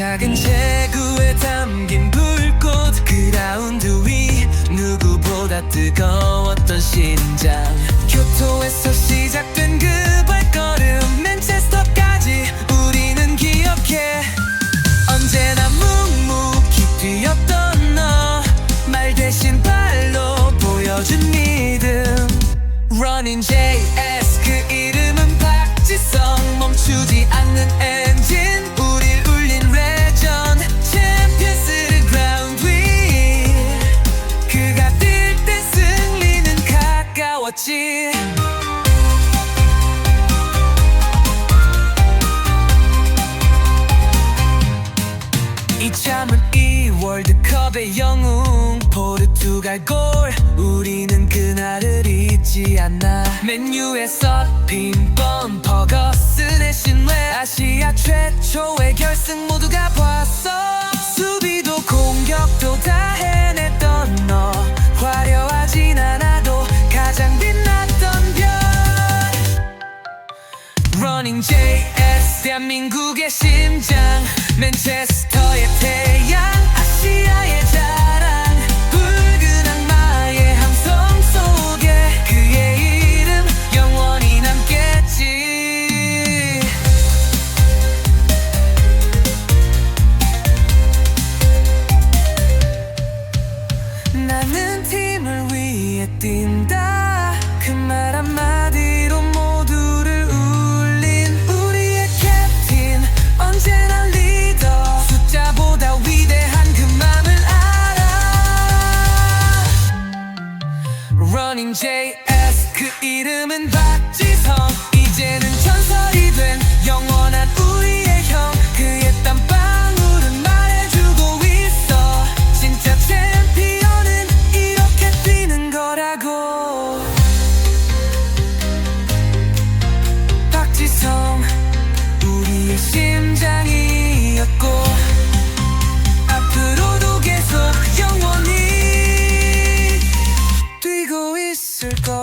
작은 체구에 담긴 불꽃 그라운드 위 누구보다 뜨거웠던 심장. 교토에서 시작된 그 발걸음 맨체스터까지 우리는 기억해. 언제나 묵묵히 뛰었던 너 말 대신 발로 보여준 믿음. Running JS 그 이름은 박지성 멈추지 않는 가까웠지 이참은 이 월드컵의 영웅. 포르투갈 골 우리는 그날을 잊지 않나 맨유에서 빈번 버거슨의 신뢰. 아시아 최초의 결승 모두가 JS 대한민국의 심장 맨체스터의 태양 아시아의 자랑 붉은 악마의 함성 속에 그의 이름 영원히 남겠지. 나는 팀을 위해 뛴다 Running JS 그 이름은 박지성. 이제는 있을 거